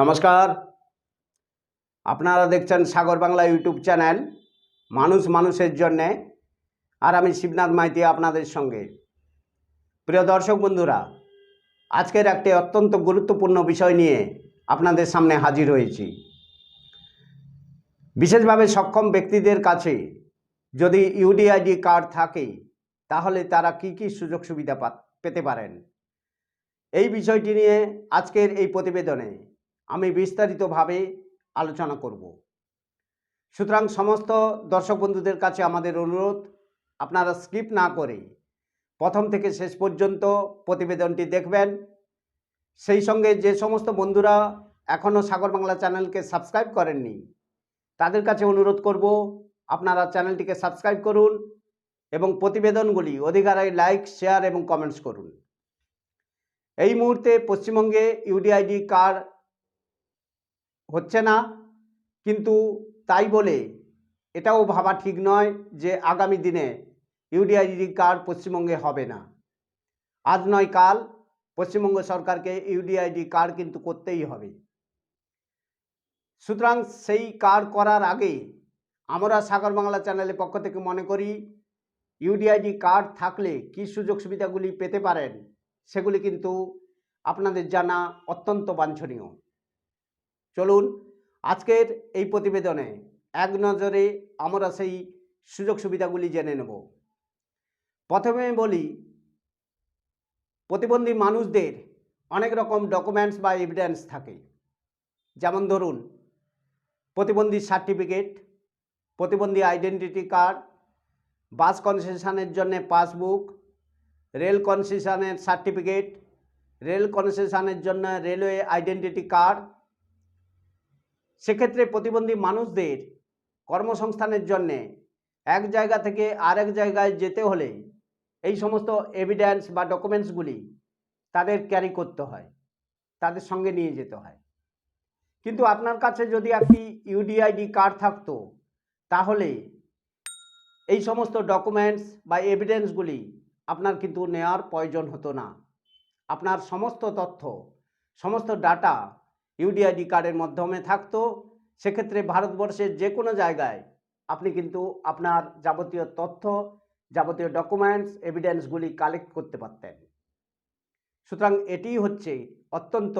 নমস্কার। আপনারা দেখছেন সাগর বাংলা ইউটিউব চ্যানেল, মানুষ মানুষের জন্যে। আর আমি শিবনাথ মাইতি আপনাদের সঙ্গে। প্রিয় দর্শক বন্ধুরা, আজকের একটি অত্যন্ত গুরুত্বপূর্ণ বিষয় নিয়ে আপনাদের সামনে হাজির হয়েছি। বিশেষভাবে সক্ষম ব্যক্তিদের কাছে যদি ইউডিআইডি কার্ড থাকে, তাহলে তারা কি কি সুযোগ সুবিধা পেতে পারেন? এই বিষয়টি নিয়ে আজকের এই প্রতিবেদনে আমি বিস্তারিতভাবে আলোচনা করব। সুতরাং সমস্ত দর্শক বন্ধুদের কাছে আমাদের অনুরোধ, আপনারা স্কিপ না করে প্রথম থেকে শেষ পর্যন্ত প্রতিবেদনটি দেখবেন। সেই সঙ্গে যে সমস্ত বন্ধুরা এখনও সাগর বাংলা চ্যানেলকে সাবস্ক্রাইব করেননি, তাদের কাছে অনুরোধ করব, আপনারা চ্যানেলটিকে সাবস্ক্রাইব করুন এবং প্রতিবেদনগুলি অধিকারায় লাইক, শেয়ার এবং কমেন্টস করুন। এই মুহূর্তে পশ্চিমবঙ্গে ইউডিআইডি কার্ড হচ্ছে না, কিন্তু তাই বলে এটাও ভাবা ঠিক নয় যে আগামী দিনে ইউডিআইডি কার্ড পশ্চিমবঙ্গে হবে না। আজ নয় কাল, পশ্চিমবঙ্গ সরকারকে ইউডিআইডি কার্ড কিন্তু করতেই হবে। সুতরাং সেই কার্ড করার আগে আমরা সাগর বাংলা চ্যানেলের পক্ষ থেকে মনে করি, ইউডিআইডি কার্ড থাকলে কী সুযোগ সুবিধাগুলি পেতে পারেন, সেগুলি কিন্তু আপনাদের জানা অত্যন্ত বাঞ্ছনীয়। চলুন আজকের এই প্রতিবেদনে এক নজরে আমরা সেই সুযোগ সুবিধাগুলি জেনে নেব। প্রথমে বলি, প্রতিবন্ধী মানুষদের অনেক রকম ডকুমেন্টস বা এভিডেন্স থাকে। যেমন ধরুন, প্রতিবন্ধী সার্টিফিকেট প্রতিবন্ধী আইডেন্টিটি কার্ড বাস কনসেশনের জন্য পাসবুক রেল কনসেশনের সার্টিফিকেট রেল কনসেশনের জন্য রেলওয়ে আইডেন্টিটি কার্ড সেক্ষেত্রে প্রতিবন্ধী মানুষদের কর্মসংস্থানের জন্যে এক জায়গা থেকে আরেক জায়গায় যেতে হলে এই সমস্ত এভিডেন্স বা ডকুমেন্টসগুলি তাদের ক্যারি করতে হয়, তাদের সঙ্গে নিয়ে যেতে হয়। কিন্তু আপনার কাছে যদি একটি ইউডিআইডি কার্ড থাকতো, তাহলে এই সমস্ত ডকুমেন্টস বা এভিডেন্সগুলি আপনার কিন্তু নেওয়ার প্রয়োজন হতো না। আপনার সমস্ত তথ্য, সমস্ত ডাটা ইউডিআইডি কার্ডের মাধ্যমে থাকতো, সেক্ষেত্রে ভারতবর্ষের যে কোনো জায়গায় আপনি কিন্তু আপনার যাবতীয় তথ্য, যাবতীয় ডকুমেন্টস এভিডেন্সগুলি কালেক্ট করতে পারতেন। সুতরাং এটি হচ্ছে অত্যন্ত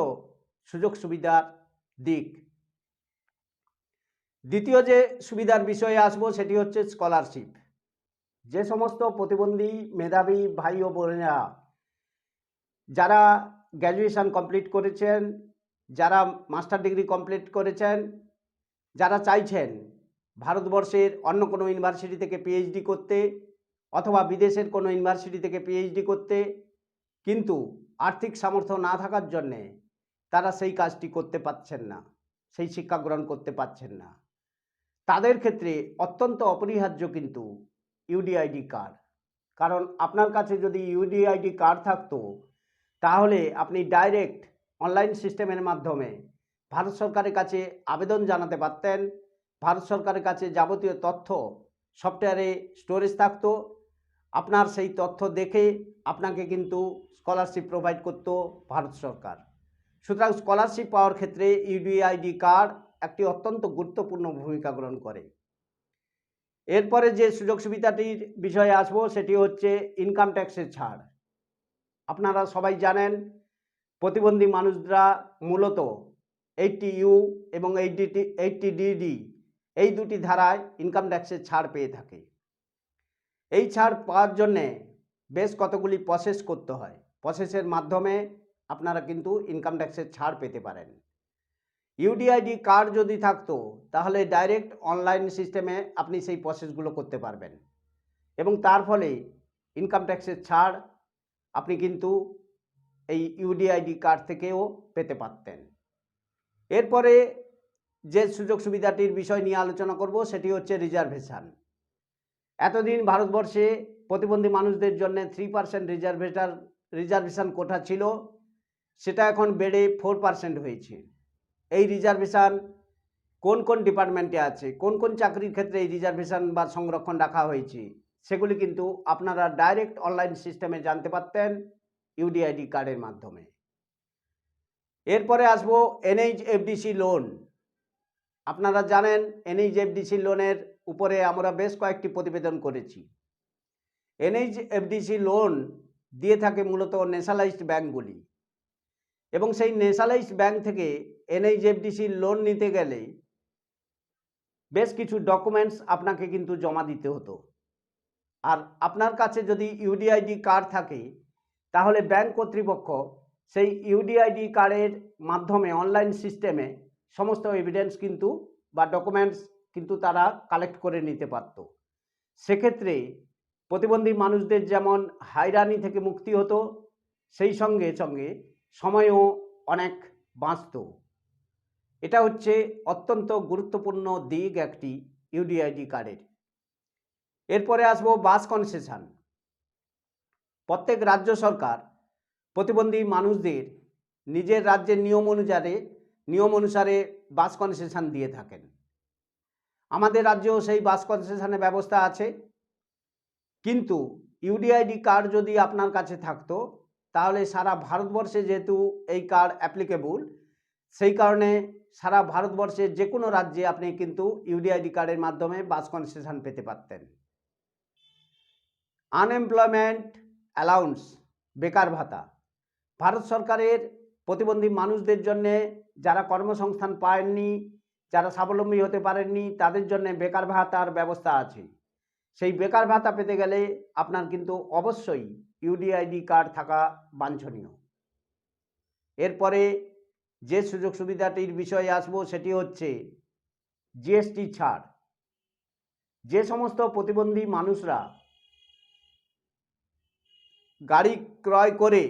সুযোগ সুবিধার দিক। দ্বিতীয় যে সুবিধার বিষয়ে আসব সেটি হচ্ছে স্কলারশিপ যে সমস্ত প্রতিবন্ধী মেধাবী ভাই ও বোনেরা যারা গ্র্যাজুয়েশন কমপ্লিট করেছেন যারা মাস্টার ডিগ্রি কমপ্লিট করেছেন, যারা চাইছেন ভারতবর্ষের অন্য কোনো ইউনিভার্সিটি থেকে পিএইচডি করতে অথবা বিদেশের কোনো ইউনিভার্সিটি থেকে পিএইচডি করতে, কিন্তু আর্থিক সামর্থ্য না থাকার জন্যে তারা সেই কাজটি করতে পারছেন না, সেই শিক্ষা গ্রহণ করতে পারছেন না। তাদের ক্ষেত্রে অত্যন্ত অপরিহার্য কিন্তু ইউডিআইডি কার্ড কারণ আপনার কাছে যদি ইউডিআইডি কার্ড থাকতো, তাহলে আপনি ডাইরেক্ট অনলাইন সিস্টেমের মাধ্যমে ভারত সরকারের কাছে আবেদন জানাতে পারতেন। ভারত সরকারের কাছে যাবতীয় তথ্য, সফটওয়্যারে স্টোরেজ থাকতো। আপনার সেই তথ্য দেখে আপনাকে কিন্তু স্কলারশিপ প্রোভাইড করতো ভারত সরকার। সুতরাং স্কলারশিপ পাওয়ার ক্ষেত্রে ইউডিআইডি কার্ড একটি অত্যন্ত গুরুত্বপূর্ণ ভূমিকা গ্রহণ করে। এরপরে যে সুযোগ সুবিধাটির বিষয়ে আসব, সেটি হচ্ছে ইনকাম ট্যাক্সের ছাড়। আপনারা সবাই জানেন প্রতিবন্ধী মানুষরা মূলত এইটটি ইউ এবং এইচডিটি এইটটি ডিডি এই দুটি ধারায় ইনকাম ট্যাক্সের ছাড় পেয়ে থাকে। এই ছাড় পাওয়ার জন্যে বেশ কতগুলি প্রসেস করতে হয়। প্রসেসের মাধ্যমে আপনারা কিন্তু ইনকাম ট্যাক্সের ছাড় পেতে পারেন। ইউডিআইডি কার্ড যদি থাকতো, তাহলে ডাইরেক্ট অনলাইন সিস্টেমে আপনি সেই প্রসেসগুলো করতে পারবেন। এবং তার ফলে ইনকাম ট্যাক্সের ছাড় আপনি কিন্তু এই ইউডিআইডি কার্ড থেকেও পেতে পারতেন। এরপরে যে সুযোগ সুবিধাটির বিষয় নিয়ে আলোচনা করব, সেটি হচ্ছে রিজার্ভেশন এতদিন ভারতবর্ষে প্রতিবন্ধী মানুষদের জন্য থ্রি পার্সেন্ট রিজার্ভেটার রিজার্ভেশন কোঠা ছিল, সেটা এখন বেড়ে ফোর পার্সেন্ট হয়েছে। এই রিজার্ভেশন কোন কোন ডিপার্টমেন্টে আছে, কোন কোন চাকরির ক্ষেত্রে এই রিজার্ভেশন বা সংরক্ষণ রাখা হয়েছে, সেগুলি কিন্তু আপনারা ডাইরেক্ট অনলাইন সিস্টেমে জানতে পারতেন। ইউডিআইডি কার্ডের মাধ্যমে। এরপরে আসব এনএইচএফডিসি লোন। আপনারা জানেন, এনএইচএফডিসি লোনের উপরে আমরা বেশ কয়েকটি প্রতিবেদন করেছি। এনএইচএফডিসি লোন দিয়ে থাকে মূলত ন্যাশনালাইজড ব্যাঙ্কগুলি। এবং সেই ন্যাশনালাইজড ব্যাঙ্ক থেকে এনএইচএফডিসি লোন নিতে গেলে বেশ কিছু ডকুমেন্টস আপনাকে কিন্তু জমা দিতে হতো। আর আপনার কাছে যদি ইউডিআইডি কার্ড থাকে তাহলে ব্যাংক কর্তৃপক্ষ সেই ইউডিআইডি কার্ডের মাধ্যমে, অনলাইন সিস্টেমে সমস্ত এভিডেন্স কিন্তু বা ডকুমেন্টস কিন্তু তারা কালেক্ট করে নিতে পারত। সেক্ষেত্রে প্রতিবন্ধী মানুষদের যেমন হাইরানি থেকে মুক্তি হতো, সেই সঙ্গে সঙ্গে সময়ও অনেক বাঁচত। এটা হচ্ছে অত্যন্ত গুরুত্বপূর্ণ দিক একটি ইউডিআইডি কার্ডের। এরপরে আসব বাস কনসেশন। প্রত্যেক রাজ্য সরকার, প্রতিবন্ধী মানুষদের নিজের রাজ্যের নিয়ম অনুসারে নিয়ম অনুসারে বাস কনসেশন দিয়ে থাকেন। আমাদের রাজ্যেও সেই বাস কনসেশনের ব্যবস্থা আছে। কিন্তু ইউডিআইডি কার্ড যদি আপনার কাছে থাকতো, তাহলে সারা ভারতবর্ষে যেহেতু এই কার্ড অ্যাপ্লিকেবল সেই কারণে সারা ভারতবর্ষের যে কোনো রাজ্যে আপনি কিন্তু ইউডিআইডি কার্ডের মাধ্যমে বাস কনসেশন পেতে পারতেন। আনএমপ্লয়মেন্ট অ্যালাউন্স, বেকার ভাতা। ভারত সরকারের প্রতিবন্ধী মানুষদের জন্যে যারা কর্মসংস্থান পায়নি, যারা স্বাবলম্বী হতে পারেননি, তাদের জন্য বেকার ভাতার ব্যবস্থা আছে। সেই বেকার ভাতা পেতে গেলে আপনার কিন্তু অবশ্যই ইউডিআইডি কার্ড থাকা বাঞ্ছনীয়। এরপরে যে সুযোগ সুবিধাটির বিষয়ে আসব সেটি হচ্ছে জিএসটি ছাড়। যে সমস্ত প্রতিবন্ধী মানুষরা গাড়ি ক্রয় করে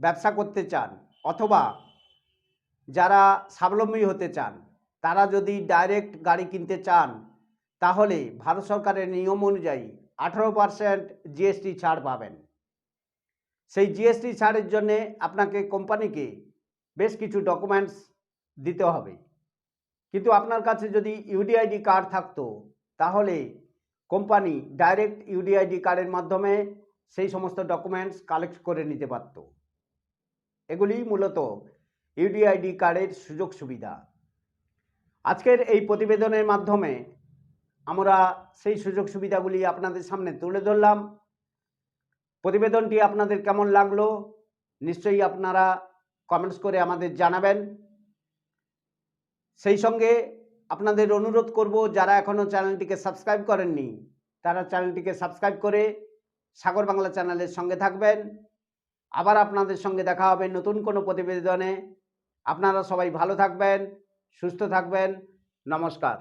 ব্যবসা করতে চান অথবা যারা স্বাবলম্বী হতে চান, তারা যদি ডাইরেক্ট গাড়ি কিনতে চান, তাহলে ভারত সরকারের নিয়ম অনুযায়ী আঠারো পারসেন্ট জিএসটি ছাড় পাবেন। সেই জিএসটি ছাড়ের জন্যে আপনাকে কোম্পানিকে বেশ কিছু ডকুমেন্টস দিতে হবে। কিন্তু আপনার কাছে যদি ইউডিআইডি কার্ড থাকতো, তাহলে কোম্পানি ডাইরেক্ট ইউডিআইডি কার্ডের মাধ্যমে সেই সমস্ত ডকুমেন্টস কালেক্ট করে নিতে পারত। এগুলি মূলত ইউডিআইডি কার্ডের সুযোগ সুবিধা। আজকের এই প্রতিবেদনের মাধ্যমে আমরা সেই সুযোগ সুবিধাগুলি আপনাদের সামনে তুলে ধরলাম। প্রতিবেদনটি আপনাদের কেমন লাগল নিশ্চয়ই আপনারা কমেন্টস করে আমাদের জানাবেন। সেই সঙ্গে আপনাদের অনুরোধ করব, যারা এখনও চ্যানেলটিকে সাবস্ক্রাইব করেননি, তারা চ্যানেলটিকে সাবস্ক্রাইব করে সাগর বাংলা চ্যানেলের সঙ্গে থাকবেন। আবার আপনাদের সঙ্গে দেখা হবে নতুন কোনো প্রতিবেদনে। আপনারা সবাই ভালো থাকবেন, সুস্থ থাকবেন। নমস্কার।